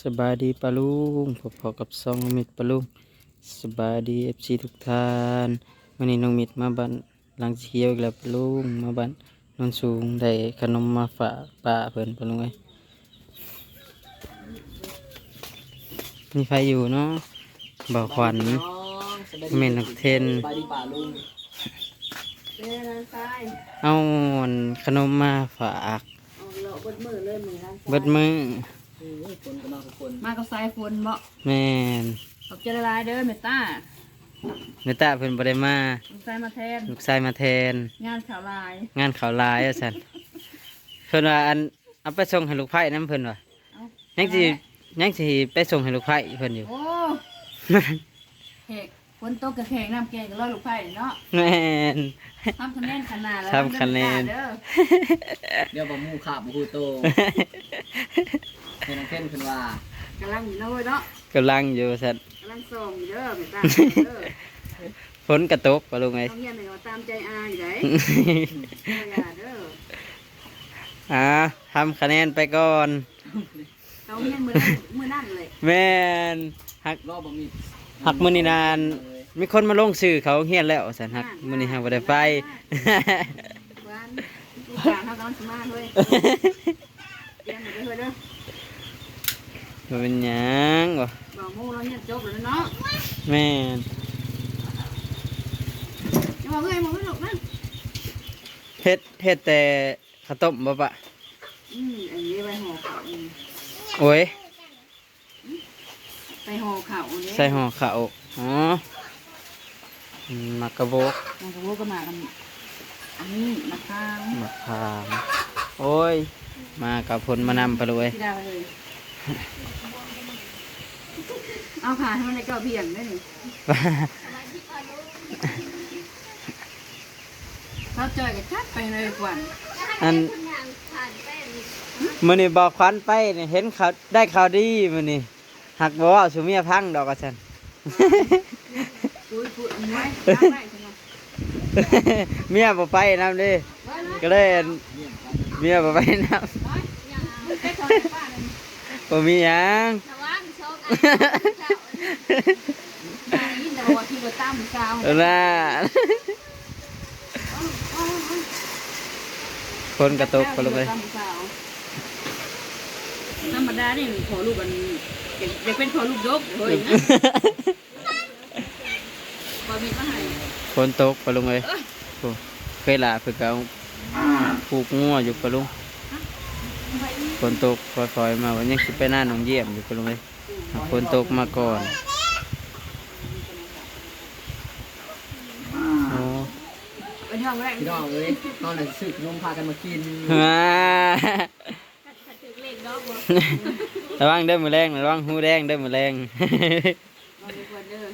สบายดีปะลุงพอๆกับซองน้องมิดปะลุงสบายดีเอฟซีทุกท่านวันนี้น้องมิดมาบ้านหลังเชียวอีกแล้วปะลุงมาบ้านนนสูงได้ขนมมาฝากป้าเพิ่นปะลุงเอ้ยมีไฟอยู่เนาะบ่าวขวัญแม่นนักเทนไปดีป่าลุงเป็นอะไรทรายเอาอันขนมมาฝากเอาเลาะเบิดมือเลยมือร้า นทรายเบิดมือโอ้ยคนก็มาทุกคนมากับสายฝนบ่แม่นขอบใจละลายเด้อเมตตาเมตตาเพิ่นบ่ได้มาลูกชายมาแทน ลูกชายมาแทน งานข่าวลาย งานเขาวหลายอะสันเพิ่นว่าอันเอาไปส่งให้ลูกไผ่นํเพิ่นว่าเอายังสิยังสิไปส่งให้ลูกไผ่เพิ่นอยู่ โอ้แขกฝนตกกับแขกน้ำแกงกับร้อยลูกไผ่เนาะแม่น ทำคะแนนขนาดแล้วทำคะแนน เด้อเดี๋ยวบ่มูขาบบ่ฮู้โต ให้น้องเพ่นเพิ่นว่ากำลังอยู่นะเว้ยเนาะกำลังอยู่สันกำลังส่งอยู่เด้อเมตตาเด้อฝนกระตกปะลุงไงต้องเรียนหน่อยว่าตามใจอาอยู่ไหนอย่าเด้ออ่าทำคะแนนไปก่อนต้องเรียนมือนั่นมือนั่นเลยแม่นหักรอบบ่มีหักมื้อนี้นานมีคนมาลงชื่อเขาเฮียนแล้วสันหักมื้อนี้หักบ่ได้ไปวันลูกหลานเขากำลังสมาเฮ้ยเรียนหน่อยเด้อเฮ้ยเด้อ บ่เป็นหยังบ่บอกโม่เราเนี่ยจบแล้วเนาะแม่นจะบอกเฮ้ยบอกไม่หลบนะเฮ็ดเฮ็ดแต่ข้าวต้มบ่ปะอืมอันนี้ไปห่อเขาอืมโอ้ยไปห่อเขาเนี่ยใส่ห่อข้าวอ๋ออืมมักกะโบกมันก็ว่าก็มากันอันนี้มะขามมะขามโอ้ย มากับผลมานำไปเลย ที่ดาวเลย เอาขาให้มันได้เก้าเพียงได้หนิเขาจอยกับชัดไปเลยกวนอันมื้อนี้บอกควันไปเนี่ยเห็นเขาได้ข่าวดีมื้อนี้หักบ่เว้าสุเมียพังดอกว่าซั่นปุ้ยปุ้ยมวยน้ำไหลใช่ไหมเมียบ่ไปนำเด้ก็เลยอันเมียบ่ไปนำ ไปทำป้าเลย บ่มีหยังยินแต่ว่าที่ว่าตามสาวเอาล่ะคนกระตกไปเลยธรรมดานี่ขอรูปอันอยากอยากเป็นขอรูปยกเฮ้ยนะบอมีมาให้คนตกไปลงเลยโอ้เคยลาเพื่อเอาผูกงัวอยู่ปะลุงค นตกคอยๆมาวันนี้คิดไปหน้าหนองเยี่ยมอยู่ปะลุงเลยคนตกมาก่อนโอ้เป็นห้องแรกพี่น้องเอ้ยตอนนั้นซื้อขนมพากันมากินมาระวังเด้อมือแรงระวังหูแดงเด้อมือแรงบอมีคนเด้อ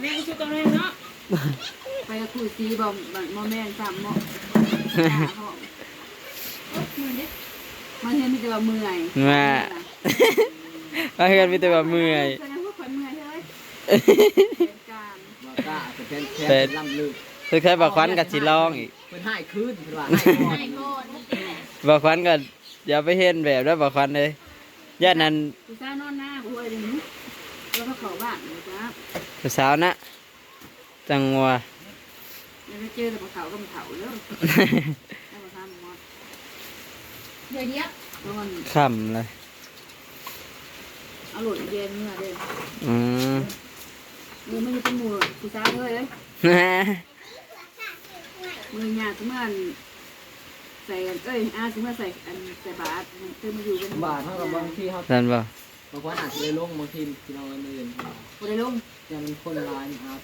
แม่ก็ชุดกำลังเนาะไปกับคุยซีบอมมอแม่นสามหม้อห้อง มันเห็นมีแต่ว่าเมื่อยมาเอาเฮือนมีแต่ว่าเมื่อยแสดงว่าคนเมื่อยใช่ไหมการบ่กล้าจะเป็นแค่ล่ำลึกคือใครบอกควันกับสิลองอีกเพิ่นให้คืนเพิ่นว่าให้ก่อนบอกควันก็อย่าไปเห็นแบบแล้วบอกควันเลยย่านนั้นกูซ่านอนหน้ากูเลยนี่แล้วก็เขาบ้านนะจ๊ะผู้สาวนะจังหวะแล้วก็เจอแต่ปลาเขาก็มาเขาเด้อแล้วมาทำมอด เดี๋ยวเนี้ยแล้วมันขำเลยเอาหลุดเย็นเมื่อเด้ออืมมือไม่ได้เป็นมือกูซ่าเลยเลยมือหยาดเมื่อนใส่กันเอ้ยอาสิเมื่อใส่อันใส่บาทเติมมาอยู่เป็นบาทเท่ากับบางที่เฮานั่นบ่บางวันอาจจะได้ลงบางทีพี่น้องอื่นกูได้ลงยังมีคนร้ายนะครับ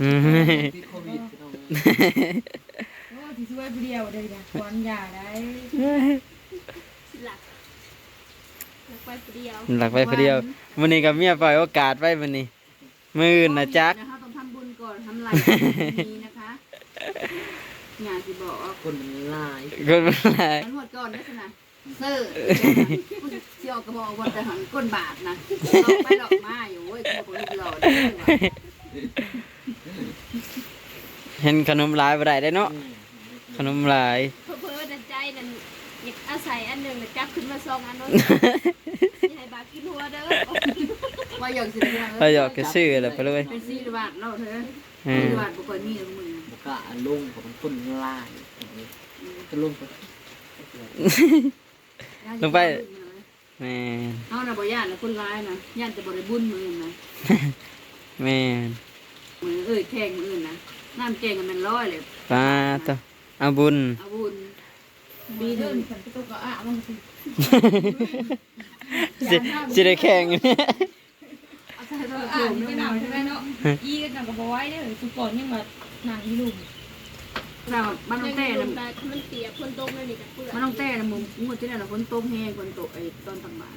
อืม ติดโควิดพี่น้องโอ้ที่ช่วยเดียวเลยนะควันยาได้หลักหลักไปเดียวหลักไปคนเดียววันนี้กับเมียปล่อยโอกาสไว้วันนี้มืออื่นนะจักนะคะต้องทำบุญก่อนทำไรนี้นะคะหยาสิบอกคนมันหลายคนมันหลายมันหมดก่อนนะสินะเซอร์เสี่ยวกระบอกวันแต่หันก้นบาทนะเราไปดอกมาอยู่เว้ยกูบอกลูกหล่อได้ว่ะเห็นขนมหลายบ่ได้ได้เนาะ ขนมหลาย เพอเพอดันใจนั่นอยากอาศัยอันหนึ่งแล้วจับขึ้นมาซองอันนู้นอย่าให้บากินหัวเด้อว่าอยากสิได้เราหยอกแค่ซื้อแหละปะลุงเอ้ยเป็นซีบาทเนาะเธอเอซีอบาทบ่ค่อยมีหรอกมึงบุกกะลงของคนลายจะลงไป แม่นเฮาน่ะบ่ย่านนะคนร้ายนะย่านแต่บ่ได้บุญมื้อนะแม่นมือเอ้ยแข่งมืออื่นนะน้ำแกงกันมันร้อยเลย ปลาตัว เอาบุญ เอาบุญบีเดินฉันไปตกก็อะมันสิสิสิได้แข่งเอาใส่ตัวอะโยมนี่นี่ก็นะนำใช่ไหมเนาะอีกันนำกับบ่ไว้เด้อสุกอนยังมานั่งอีลุมเราบ้านน้องเต้น่ะมันเปียกคนตกนั่นนี่กับเปื้อนบ้านน้องเต้น่ะมึงงวดที่แล้วน่ะฝนตกแห้งฝนตกไอ้ตอนต่างบ้าน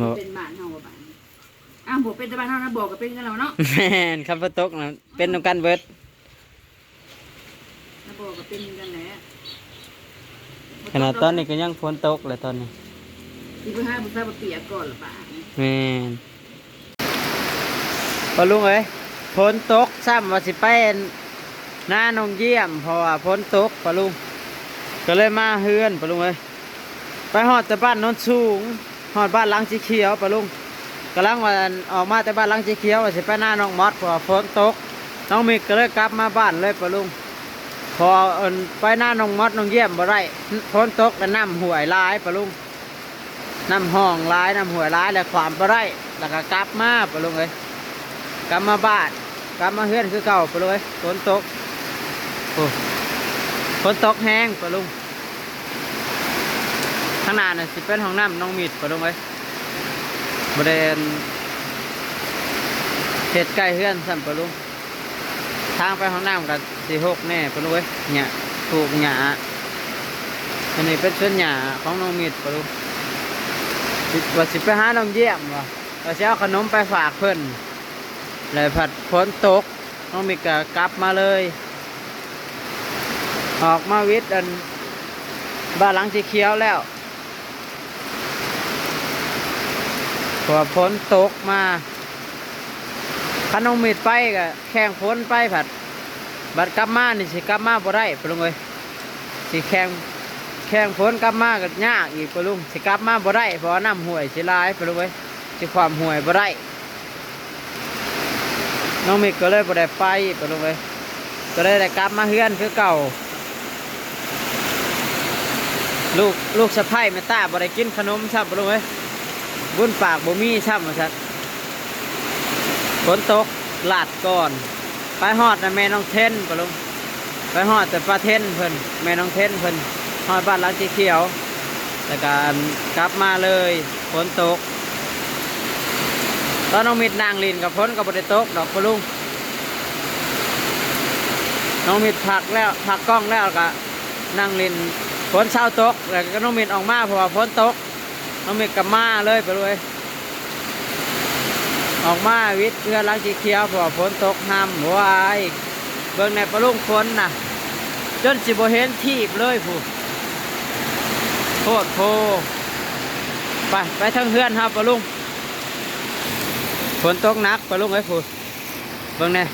บ่เป็นบ้านเฮาบ่บ้านอ้าวบ่เป็นแต่บ้านเฮานะบอกก็เป็นกันแล้วเนาะแม่นคำว่าตกนะเป็นนำกันเบิดนะบ อกก็เป็นกันแหละขนาดตอนนี้ก็ยังฝนตกเลยตอนนี้สิไปหาผู้ชายบ่เปียกก่อนละบาดแม่นปะลุงเอ้ยฝนตกซ้ำว่าสิไปหน้าน้องเยี่ยมเพราะว่าฝนตกปะลุงก็เลยมาเฮือนปะลุงเอ้ยไปฮอดแต่บ้านโนนสูงฮอดบ้านหลังสีเขียวปะลุงกำลังว่าออกมาแต่บ้านหลังสีเขียวว่าสิไปหน้าน้องมอดเพราะว่าฝนตกน้องมิกก็เลยกลับมาบ้านเลยปะลุง พอไปหน้าน้องมดน้องเยี่ยมบ่ได้ฝนตกแล้วน้ำห่วยหลายปะลุงน้ำห้องร้ายน้ำหัวยร้ายแล้วความไปได้แล้วก็กลับมาไปลงเลยกลับมาบ้านกลับมาเฮือนคือเก่าไปเลยฝนตกโอ้ฝนตกแห้งไปลุงข้างหน้าน่ะสิเป็นห้องน้ำน้องมีดไปลงเลยบริเวณเหตุใกล้เฮือนสั่นไปลุง ทางไปห้องน้ำกับสี่หกแน่ไปลุงเว้ยเนี่ยถูกหยาอันนี้เป็นส่วนหยาของน้องมีดไปลุงสิว่าสิไปหาน้องเยี่ยมว่ะว่าสิเอาขนมไปฝากเพิ่อนเลยผัดฝนตกน้องมิกก็กลับมาเลย ออกมาวิทย์อันบ้านหลังสีเขียวแล้วพอฝนตกมา คันน้องมิดไปก็แข่งฝนไปผัด บัดกลับมานี่สิกลับมาบ่ได้ปลุงเอ้ยสิแข่งแข่งฝนกลับมาก็ยากอีกปลุงสิกลับมาบ่ได้เพราะว่าน้ำห่วยสิลายปลุงเว้ยสิความห่วยบ่ได้น้องมิกก็เลยบ่ได้ไปปลุงเว้ยก็เลยได้กลับมาเฮือนคือเก่า ลูกลูกสะพ้ายแม่ตาบ่ได้กินขนมซ้ำปลุงเว้ยบุญปากบ่มีซ้ำว่าซั่น ฝนตกลาดก่อน ไปฮอดนะแม่น้องเทนปะลุงไปฮอดแต่ปลาเทนเพิ่นแม่น้องเทนเพิ่นหอดบ้านหลังสีเขียวแล้วก็กลับมาเลยฝนตก ตอนน้องมิดนางลินกับฝนกับบไดตกดอกปลุงน้องมิดผักแล้วผักกล้องแล้วก็นั่งลินฝนเช้าตกแล้วก็น้องมิดออกมาเพราะว่าฝนตกน้องมิดกลับมาเลยไปเลย ออกมาวิทย์เพื่อหลังสีเขียวพราะว่าฝนตกห้ามหัวไอายเบิ่งในปลุงฝนน่ะจนสิบเห็นทีบเลยผู้โคตรโพไปไปทางเฮือนครับปะลุงฝนตกหนักปะลุงไอ้ยพูดเบิ่งแน่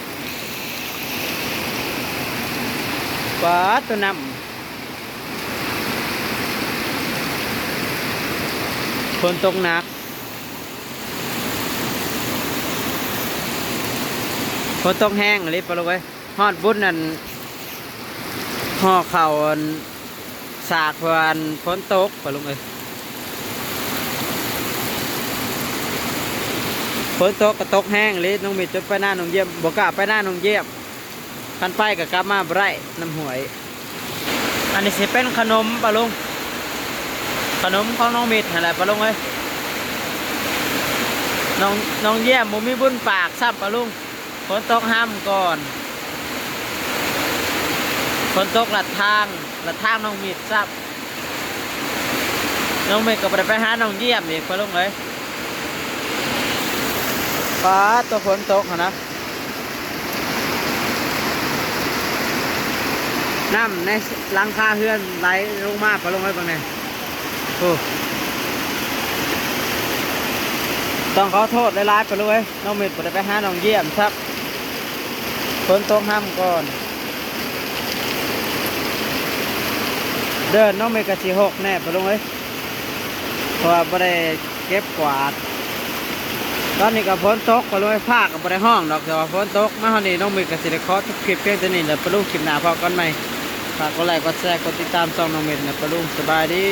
ปาดตัวนำฝนตกหนัก ฝนตกแห้งอะไปะลุงไอ้ยฮอดบุญนั่นห่อเข่าวอันสากเพาะวันฝนตกไปลุงเอ้ยฝนตกก็ตกแห้งเลยน้องมีจนไปหน้าน้องเยี่ยมบอกกล้าไปหน้าน้องเยี่ยมคันไปกับกลับมาไรน้ำหวย อันนี้สิเป็นขนมปะลุงขนมของน้องมิดอะไรปะลุงเอ้ยน้องน้องเยี่ยมบ่มีบุญปากซ้ำปะลุง ฝนตกห้ามก่อนฝนตกหลัดทางหละทางน้องมีดซับน้องเมฆก็ไปไปหาน้องเยี่ยมอีกพอลงเลยฟ้าตัวฝนตกนะน้ำในลังคาเฮือนไหลลงมาพอลงเลยบางเนี่ยโอ้ต้องขอโทษหลายๆไปเลยน้องเมฆไปไปหาน้องเยี่ยมซับ ฝนตกห้ามก่อน เดินน้องเมกะสีหกแน่ไปลงเลยเพราะว่าบ่ได้เก็บกวาด ตอนนี้ก็ฝนตกก็เลยภาคก็บ่ได้ห้องดอกแต่ว่าฝนตกมาเฮานี่น้องเมก็สิได้ขอทุกคลิปเพียงเท่านี้แหละปลงคลิปหน้าพอกันใหมฝากกดไลค์กดแชร์กดติดตามช่องน้องเม็ดนะไปลงสบายดี